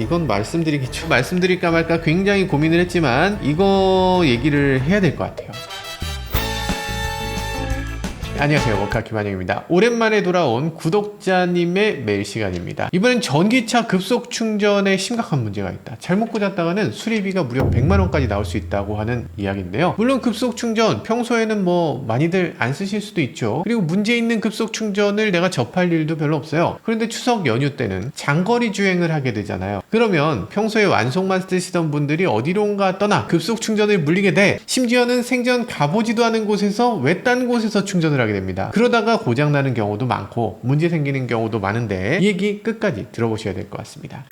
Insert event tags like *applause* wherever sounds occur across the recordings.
이건 말씀드리기 좀 말씀드릴까 말까 굉장히 고민을 했지만 이거 얘기를 해야 될 것 같아요. 안녕하세요. 워카 김한영입니다. 오랜만에 돌아온 구독자님의 메일 시간입니다. 이번엔 전기차 급속 충전에 심각한 문제가 있다. 잘못 꽂았다가는 수리비가 무려 100만원까지 나올 수 있다고 하는 이야기인데요. 물론 급속 충전 평소에는 뭐 많이들 안 쓰실 수도 있죠. 그리고 문제 있는 급속 충전을 내가 접할 일도 별로 없어요. 그런데 추석 연휴 때는 장거리 주행을 하게 되잖아요. 그러면 평소에 완속만 쓰시던 분들이 어디론가 떠나 급속 충전을 물리게 돼 심지어는 생전 가보지도 않은 곳에서 외딴 곳에서 충전을 하게 됩니다. 그러다가 고장 나는 경우도 많고 문제 생기는 경우도 많은데 이 얘기 끝까지 들어보셔야 될 것 같습니다.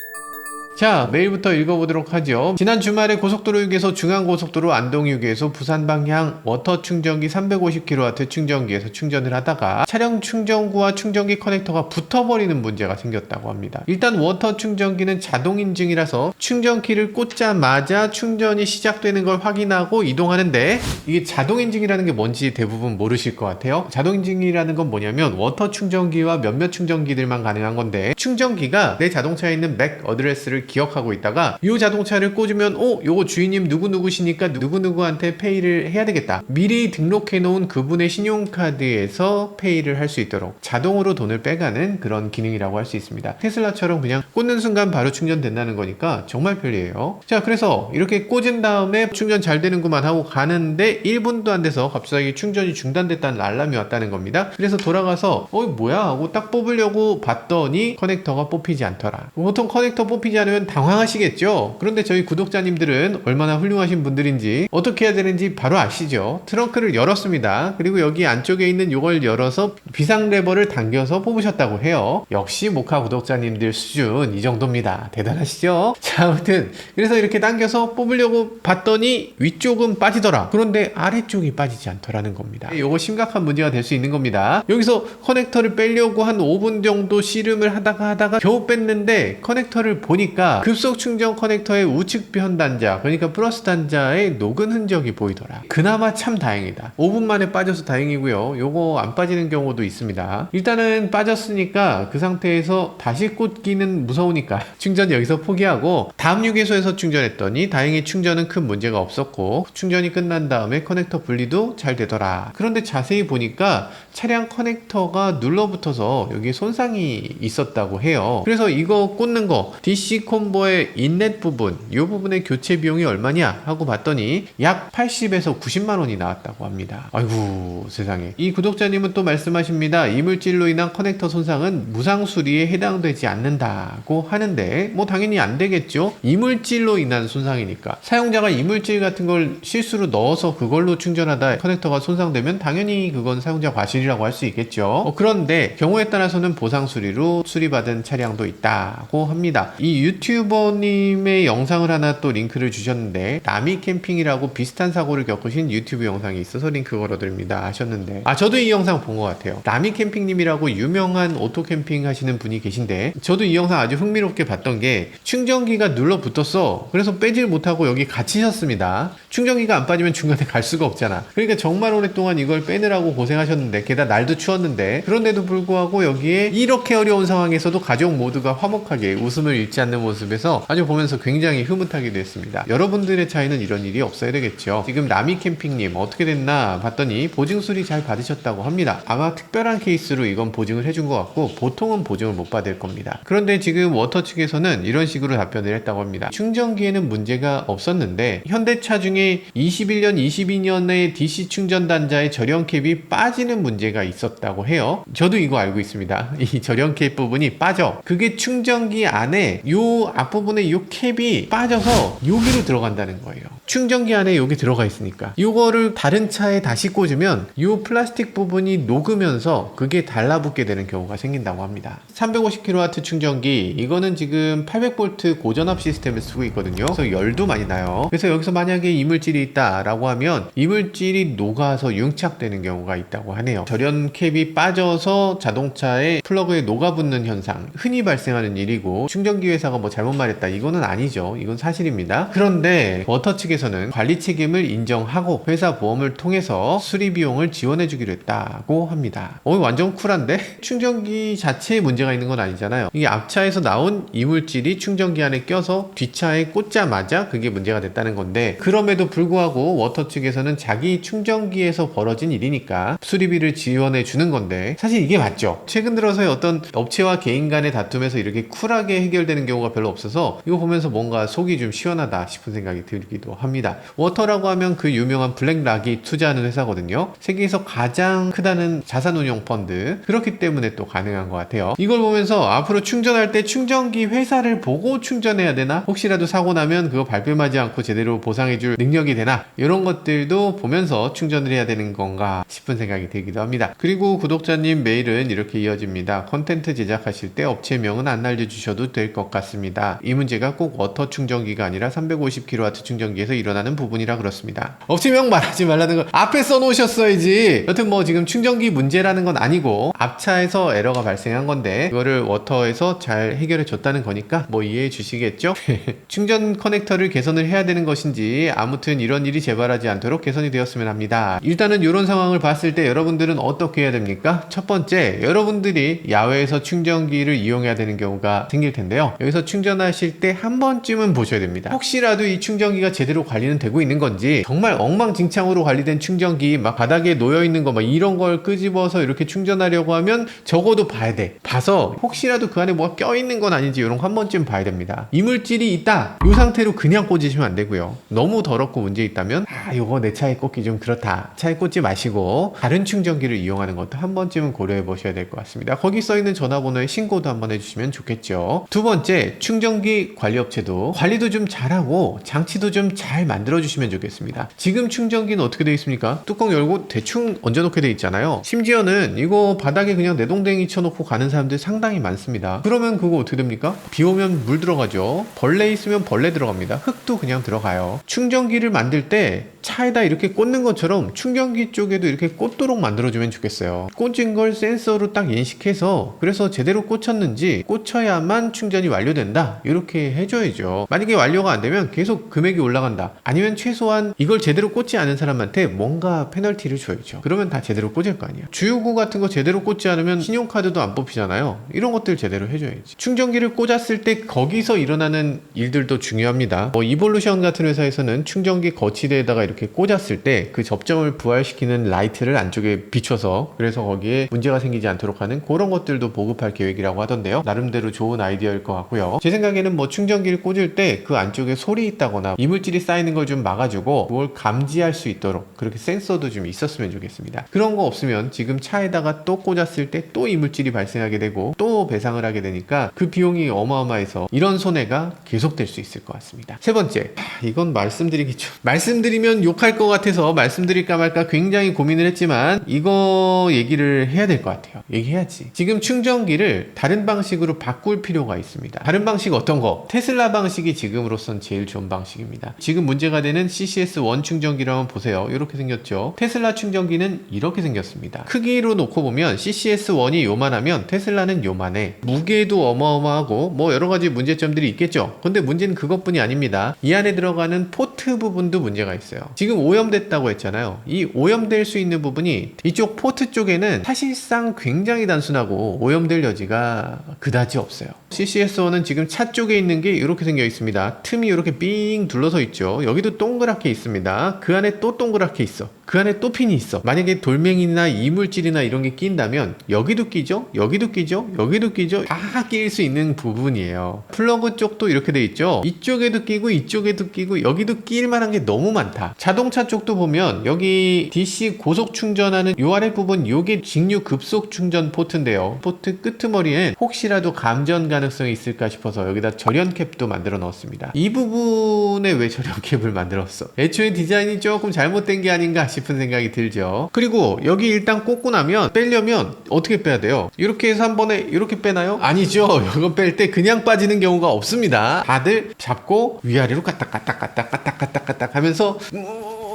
자, 메일부터 읽어보도록 하죠. 지난 주말에 고속도로 휴게소 중앙고속도로 안동 휴게소 부산 방향 워터 충전기 350kW 충전기에서 충전을 하다가 차량 충전구와 충전기 커넥터가 붙어버리는 문제가 생겼다고 합니다. 일단 워터 충전기는 자동 인증이라서 충전키를 꽂자마자 충전이 시작되는 걸 확인하고 이동하는데 이게 자동 인증이라는 게 뭔지 대부분 모르실 것 같아요. 자동 인증이라는 건 뭐냐면 워터 충전기와 몇몇 충전기들만 가능한 건데 충전기가 내 자동차에 있는 맥 어드레스를 기억하고 있다가 이 자동차를 꽂으면 어 요거 주인님 누구누구시니까 누구누구한테 페이를 해야 되겠다. 미리 등록해 놓은 그분의 신용카드에서 페이를 할 수 있도록 자동으로 돈을 빼가는 그런 기능이라고 할 수 있습니다. 테슬라처럼 그냥 꽂는 순간 바로 충전된다는 거니까 정말 편리해요. 자 그래서 이렇게 꽂은 다음에 충전 잘 되는구만 하고 가는데 1분도 안 돼서 갑자기 충전이 중단됐다는 알람이 왔다는 겁니다. 그래서 돌아가서 어 뭐야? 하고 딱 뽑으려고 봤더니 커넥터가 뽑히지 않더라. 보통 커넥터 뽑히지 않으면 당황하시겠죠? 그런데 저희 구독자님들은 얼마나 훌륭하신 분들인지 어떻게 해야 되는지 바로 아시죠? 트렁크를 열었습니다. 그리고 여기 안쪽에 있는 요걸 열어서 비상 레버를 당겨서 뽑으셨다고 해요. 역시 모카 구독자님들 수준 이 정도입니다. 대단하시죠? 자 아무튼 그래서 이렇게 당겨서 뽑으려고 봤더니 위쪽은 빠지더라. 그런데 아래쪽이 빠지지 않더라는 겁니다. 요거 심각한 문제가 될 수 있는 겁니다. 여기서 커넥터를 빼려고 한 5분 정도 씨름을 하다가 하다가 겨우 뺐는데 커넥터를 보니까 급속 충전 커넥터의 우측 편 단자 그러니까 플러스 단자에 녹은 흔적이 보이더라. 그나마 참 다행이다. 5분 만에 빠져서 다행이고요. 요거 안 빠지는 경우도 있습니다. 일단은 빠졌으니까 그 상태에서 다시 꽂기는 무서우니까 *laughs* 충전 여기서 포기하고 다음 휴게소에서 충전했더니 다행히 충전은 큰 문제가 없었고 충전이 끝난 다음에 커넥터 분리도 잘 되더라. 그런데 자세히 보니까 차량 커넥터가 눌러붙어서 여기 손상이 있었다고 해요. 그래서 이거 꽂는 거 DC 콤보의 인넷 부분 이 부분의 교체 비용이 얼마냐? 하고 봤더니 약 80에서 90만 원이 나왔다고 합니다. 아이고 세상에. 이 구독자님은 또 말씀하십니다. 이물질로 인한 커넥터 손상은 무상 수리에 해당되지 않는다고 하는데 뭐 당연히 안 되겠죠? 이물질로 인한 손상이니까. 사용자가 이물질 같은 걸 실수로 넣어서 그걸로 충전하다 커넥터가 손상되면 당연히 그건 사용자 과실이라고 할 수 있겠죠. 어, 그런데 경우에 따라서는 보상 수리로 수리받은 차량도 있다고 합니다. 이 유튜버님의 영상을 하나 또 링크를 주셨는데 나미 캠핑이라고 비슷한 사고를 겪으신 유튜브 영상이 있어서 링크 걸어드립니다. 하셨는데. 아 저도 이 영상 본 것 같아요. 나미 캠핑님이라고 유명한 오토 캠핑 하시는 분이 계신데 저도 이 영상 아주 흥미롭게 봤던 게 충전기가 눌러 붙었어. 그래서 빼질 못하고 여기 갇히셨습니다. 충전기가 안 빠지면 중간에 갈 수가 없잖아. 그러니까 정말 오랫동안 이걸 빼느라고 고생하셨는데 게다가 날도 추웠는데 그런데도 불구하고 여기에 이렇게 어려운 상황에서도 가족 모두가 화목하게 웃음을 잃지 않는 모습에서 아주 보면서 굉장히 흐뭇하게 됐습니다. 여러분들의 차이는 이런 일이 없어야 되겠죠. 지금 나미 캠핑님 어떻게 됐나 봤더니 보증 수리 잘 받으셨다고 합니다. 아마 특별한 케이스로 이건 보증을 해준 것 같고 보통은 보증을 못 받을 겁니다. 그런데 지금 워터 측에서는 이런 식으로 답변을 했다고 합니다. 충전기에는 문제가 없었는데 현대차 중에 21년, 22년에 DC 충전 단자의 절연 캡이 빠지는 문제가 있었다고 해요. 저도 이거 알고 있습니다. *laughs* 이 절연 캡 부분이 빠져. 그게 충전기 안에 요 앞부분에 요 캡이 빠져서 여기로 들어간다는 거예요. 충전기 안에 여기 들어가 있으니까. 요거를 다른 차에 다시 꽂으면 요 플라스틱 부분이 녹으면서 그게 달라붙게 되는 경우가 생긴다고 합니다. 350kW 충전기 이거는 지금 800V 고전압 시스템을 쓰고 있거든요. 그래서 열도 많이 나요. 그래서 여기서 만약에 이물질이 있다 라고 하면 이물질이 녹아서 융착되는 경우가 있다고 하네요. 절연 캡이 빠져서 자동차에 플러그에 녹아붙는 현상 흔히 발생하는 일이고 충전기 회사가 뭐 잘못 말했다 이거는 아니죠. 이건 사실입니다. 그런데 워터 측에 서 측에서는 관리 책임을 인정하고 회사 보험을 통해서 수리 비용을 지원해 주기로 했다고 합니다. 어, 완전 쿨한데? *laughs* 충전기 자체에 문제가 있는 건 아니잖아요. 이게 앞차에서 나온 이물질이 충전기 안에 껴서 뒷차에 꽂자마자 그게 문제가 됐다는 건데 그럼에도 불구하고 워터 측에서는 자기 충전기에서 벌어진 일이니까 수리비를 지원해 주는 건데 사실 이게 맞죠. 최근 들어서의 어떤 업체와 개인 간의 다툼에서 이렇게 쿨하게 해결되는 경우가 별로 없어서 이거 보면서 뭔가 속이 좀 시원하다 싶은 생각이 들기도 합니다. 워터라고 하면 그 유명한 블랙락이 투자하는 회사거든요. 세계에서 가장 크다는 자산운용 펀드 그렇기 때문에 또 가능한 것 같아요. 이걸 보면서 앞으로 충전할 때 충전기 회사를 보고 충전해야 되나? 혹시라도 사고 나면 그거 발뺌하지 않고 제대로 보상해줄 능력이 되나? 이런 것들도 보면서 충전을 해야 되는 건가 싶은 생각이 들기도 합니다. 그리고 구독자님 메일은 이렇게 이어집니다. 컨텐트 제작하실 때 업체명은 안 알려주셔도 될 것 같습니다. 이 문제가 꼭 워터 충전기가 아니라 350kW 충전기에서 일어나는 부분이라 그렇습니다. 업체명 말하지 말라는 걸 앞에 써놓으셨어야지. 여튼 뭐 지금 충전기 문제라는 건 아니고 앞차에서 에러가 발생한 건데 그거를 워터에서 잘 해결해 줬다는 거니까 뭐 이해해 주시겠죠? *laughs* 충전 커넥터를 개선을 해야 되는 것인지 아무튼 이런 일이 재발하지 않도록 개선이 되었으면 합니다. 일단은 이런 상황을 봤을 때 여러분들은 어떻게 해야 됩니까? 첫 번째, 여러분들이 야외에서 충전기를 이용해야 되는 경우가 생길 텐데요. 여기서 충전하실 때 한 번쯤은 보셔야 됩니다. 혹시라도 이 충전기가 제대로 관리는 되고 있는 건지 정말 엉망진창으로 관리된 충전기 막 바닥에 놓여 있는 거 막 이런 걸 끄집어서 이렇게 충전하려고 하면 적어도 봐야 돼. 봐서 혹시라도 그 안에 뭐가 껴 있는 건 아닌지 이런 거 한 번쯤 봐야 됩니다. 이물질이 있다. 이 상태로 그냥 꽂으시면 안 되고요. 너무 더럽고 문제 있다면 아 이거 내 차에 꽂기 좀 그렇다. 차에 꽂지 마시고 다른 충전기를 이용하는 것도 한 번쯤은 고려해 보셔야 될 것 같습니다. 거기 써 있는 전화번호에 신고도 한번 해주시면 좋겠죠. 두 번째 충전기 관리업체도 관리도 좀 잘하고 장치도 좀잘 만들어 주시면 좋겠습니다. 지금 충전기는 어떻게 되어 있습니까? 뚜껑 열고 대충 얹어놓게 돼 있잖아요. 심지어는 이거 바닥에 그냥 내동댕이 쳐놓고 가는 사람들 상당히 많습니다. 그러면 그거 어떻게 됩니까? 비 오면 물 들어가죠. 벌레 있으면 벌레 들어갑니다. 흙도 그냥 들어가요. 충전기를 만들 때 차에다 이렇게 꽂는 것처럼 충전기 쪽에도 이렇게 꽂도록 만들어주면 좋겠어요. 꽂은 걸 센서로 딱 인식해서 그래서 제대로 꽂혔는지 꽂혀야만 충전이 완료된다. 이렇게 해줘야죠. 만약에 완료가 안 되면 계속 금액이 올라간다. 아니면 최소한 이걸 제대로 꽂지 않은 사람한테 뭔가 페널티를 줘야죠. 그러면 다 제대로 꽂을 거 아니야. 주유구 같은 거 제대로 꽂지 않으면 신용카드도 안 뽑히잖아요. 이런 것들 제대로 해줘야지. 충전기를 꽂았을 때 거기서 일어나는 일들도 중요합니다. 뭐 이볼루션 같은 회사에서는 충전기 거치대에다가 이렇게 꽂았을 때 그 접점을 부활시키는 라이트를 안쪽에 비춰서 그래서 거기에 문제가 생기지 않도록 하는 그런 것들도 보급할 계획이라고 하던데요. 나름대로 좋은 아이디어일 것 같고요. 제 생각에는 뭐 충전기를 꽂을 때 그 안쪽에 솔이 있다거나 이물질이 쌓이는 걸 좀 막아주고 그걸 감지할 수 있도록 그렇게 센서도 좀 있었으면 좋겠습니다. 그런 거 없으면 지금 차에다가 또 꽂았을 때 또 이물질이 발생하게 되고 또 배상을 하게 되니까 그 비용이 어마어마해서 이런 손해가 계속될 수 있을 것 같습니다. 세 번째, 하, 이건 말씀드리기 좀 말씀드리면 욕할 것 같아서 말씀드릴까 말까 굉장히 고민을 했지만 이거 얘기를 해야 될 것 같아요. 얘기해야지. 지금 충전기를 다른 방식으로 바꿀 필요가 있습니다. 다른 방식 어떤 거? 테슬라 방식이 지금으로선 제일 좋은 방식입니다. 지금 문제가 되는 CCS1 충전기를 한번 보세요. 이렇게 생겼죠. 테슬라 충전기는 이렇게 생겼습니다. 크기로 놓고 보면 CCS1이 요만하면 테슬라는 요만해. 무게도 어마어마하고 뭐 여러 가지 문제점들이 있겠죠. 근데 문제는 그것뿐이 아닙니다. 이 안에 들어가는 포트 부분도 문제가 있어요. 지금 오염됐다고 했잖아요. 이 오염될 수 있는 부분이 이쪽 포트 쪽에는 사실상 굉장히 단순하고 오염될 여지가 그다지 없어요. CCS1은 지금 차 쪽에 있는 게 이렇게 생겨 있습니다. 틈이 이렇게 삥 둘러서 있죠. 여기도 동그랗게 있습니다. 그 안에 또 동그랗게 있어. 그 안에 또 핀이 있어. 만약에 돌멩이나 이물질이나 이런 게 끼인다면 여기도 끼죠? 여기도 끼죠? 여기도 끼죠? 다 끼일 수 있는 부분이에요. 플러그 쪽도 이렇게 돼 있죠? 이쪽에도 끼고 이쪽에도 끼고 여기도 끼일 만한 게 너무 많다. 자동차 쪽도 보면 여기 DC 고속 충전하는 요 아래 부분 요게 직류 급속 충전 포트인데요. 포트 끄트머리엔 혹시라도 감전 가능성이 있을까 싶어서 여기다 절연 캡도 만들어 넣었습니다. 이 부분에 왜 절연 캡을 만들었어? 애초에 디자인이 조금 잘못된 게 아닌가 싶은 생각이 들죠. 그리고 여기 일단 꽂고 나면 빼려면 어떻게 빼야 돼요? 이렇게 해서 한 번에 이렇게 빼나요? 아니죠. *laughs* 이거 뺄 때 그냥 빠지는 경우가 없습니다. 다들 잡고 위아래로 까딱까딱까딱까딱까딱 하면서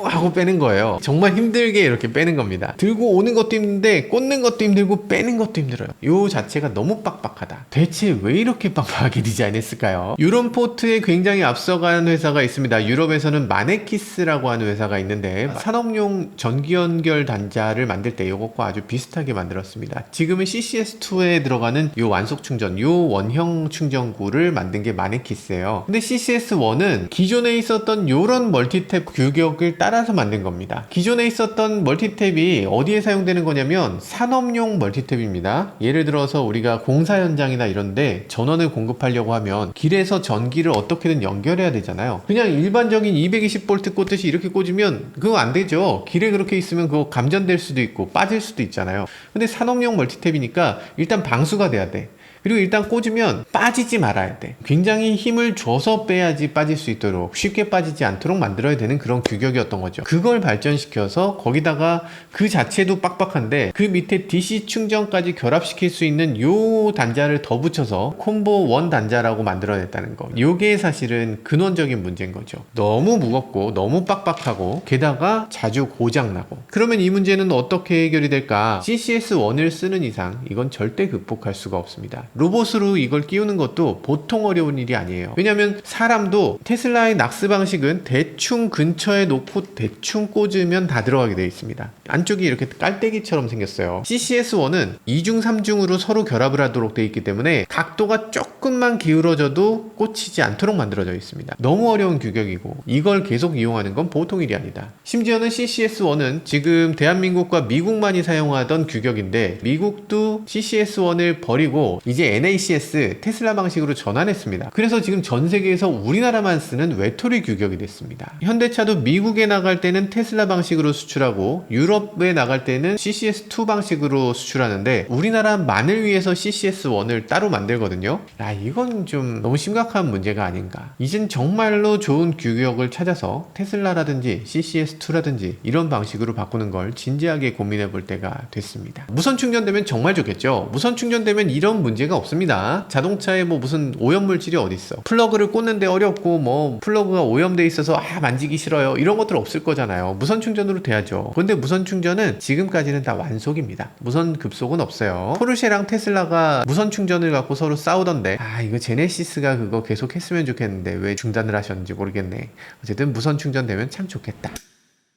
하고 빼는 거예요. 정말 힘들게 이렇게 빼는 겁니다. 들고 오는 것도 힘든데 꽂는 것도 힘들고 빼는 것도 힘들어요. 요 자체가 너무 빡빡하다. 대체 왜 이렇게 빡빡하게 디자인했을까요? 유럽 포트에 굉장히 앞서간 회사가 있습니다. 유럽에서는 마네키스라고 하는 회사가 있는데 산업용 전기 연결 단자를 만들 때 이것과 아주 비슷하게 만들었습니다. 지금은 CCS2에 들어가는 요 완속 충전, 요 원형 충전구를 만든 게 마네키스예요. 근데 CCS1은 기존에 있었던 요런 멀티탭 규격을 따라 서 만든 겁니다. 기존에 있었던 멀티탭이 어디에 사용되는 거냐면 산업용 멀티탭입니다. 예를 들어서 우리가 공사 현장이나 이런데 전원을 공급하려고 하면 길에서 전기를 어떻게든 연결해야 되잖아요. 그냥 일반적인 220V 꽂듯이 이렇게 꽂으면 그거 안 되죠. 길에 그렇게 있으면 그거 감전될 수도 있고 빠질 수도 있잖아요. 근데 산업용 멀티탭이니까 일단 방수가 돼야 돼. 그리고 일단 꽂으면 빠지지 말아야 돼. 굉장히 힘을 줘서 빼야지 빠질 수 있도록 쉽게 빠지지 않도록 만들어야 되는 그런 규격이었던 거죠. 그걸 발전시켜서 거기다가 그 자체도 빡빡한데 그 밑에 DC 충전까지 결합시킬 수 있는 요 단자를 더 붙여서 콤보 원 단자라고 만들어냈다는 거. 요게 사실은 근원적인 문제인 거죠. 너무 무겁고 너무 빡빡하고 게다가 자주 고장나고. 그러면 이 문제는 어떻게 해결이 될까? CCS1을 쓰는 이상 이건 절대 극복할 수가 없습니다. 로봇으로 이걸 끼우는 것도 보통 어려운 일이 아니에요. 왜냐하면 사람도 테슬라의 낙스 방식은 대충 근처에 놓고 대충 꽂으면 다 들어가게 되어 있습니다. 안쪽이 이렇게 깔때기처럼 생겼어요. CCS1은 2중, 3중으로 서로 결합을 하도록 되어 있기 때문에 각도가 조금만 기울어져도 꽂히지 않도록 만들어져 있습니다. 너무 어려운 규격이고 이걸 계속 이용하는 건 보통 일이 아니다. 심지어는 CCS1은 지금 대한민국과 미국만이 사용하던 규격인데 미국도 CCS1을 버리고 이제 NACS 테슬라 방식으로 전환했습니다. 그래서 지금 전 세계에서 우리나라만 쓰는 외톨이 규격이 됐습니다. 현대차도 미국에 나갈 때는 테슬라 방식으로 수출하고 유럽에 나갈 때는 CCS2 방식으로 수출하는데 우리나라 만을 위해서 CCS1을 따로 만들거든요. 아 이건 좀 너무 심각한 문제가 아닌가. 이젠 정말로 좋은 규격을 찾아서 테슬라라든지 CCS2라든지 이런 방식으로 바꾸는 걸 진지하게 고민해 볼 때가 됐습니다. 무선 충전되면 정말 좋겠죠. 무선 충전되면 이런 문제가 없습니다. 자동차에 뭐 무슨 오염 물질이 어디 있어? 플러그를 꽂는데 어렵고 뭐 플러그가 오염돼 있어서 아 만지기 싫어요. 이런 것들 없을 거잖아요. 무선 충전으로 돼야죠. 근데 무선 충전은 지금까지는 다 완속입니다. 무선 급속은 없어요. 포르쉐랑 테슬라가 무선 충전을 갖고 서로 싸우던데 아 이거 제네시스가 그거 계속 했으면 좋겠는데 왜 중단을 하셨는지 모르겠네. 어쨌든 무선 충전되면 참 좋겠다.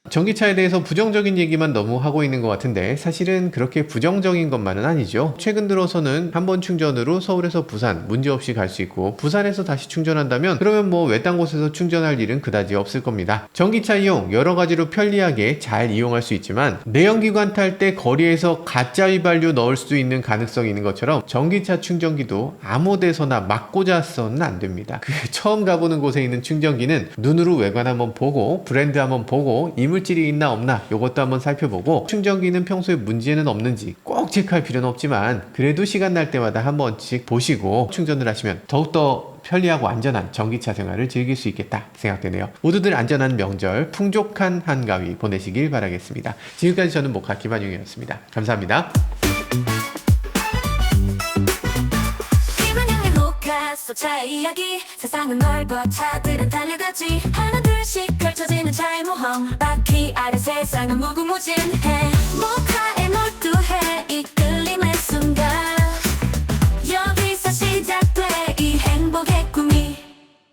전기차에 대해서 부정적인 얘기만 너무 하고 있는 것 같은데 사실은 그렇게 부정적인 것만은 아니죠. 최근 들어서는 한 번 충전으로 서울에서 부산 문제없이 갈 수 있고 부산에서 다시 충전한다면 그러면 뭐 외딴 곳에서 충전할 일은 그다지 없을 겁니다. 전기차 이용 여러 가지로 편리하게 잘 이용할 수 있지만 내연기관 탈 때 거리에서 가짜 휘발유 넣을 수 있는 가능성이 있는 것처럼 전기차 충전기도 아무 데서나 막 꽂아서는 안 됩니다. 그 처음 가보는 곳에 있는 충전기는 눈으로 외관 한번 보고 브랜드 한번 보고 이물 질이 있나 없나 이것도 한번 살펴보고 충전기는 평소에 문제는 없는지 꼭 체크할 필요는 없지만 그래도 시간 날 때마다 한 번씩 보시고 충전을 하시면 더욱더 편리하고 안전한 전기차 생활을 즐길 수 있겠다 생각되네요. 모두들 안전한 명절, 풍족한 한가위 보내시길 바라겠습니다. 지금까지 저는 모카 김한용이었습니다. 감사합니다. 모카 소차의 이야기. 세상은 넓어 차들은 달려가지. 하나 둘씩 펼쳐지는 차의 모험 바퀴 아래 세상은 무궁무진해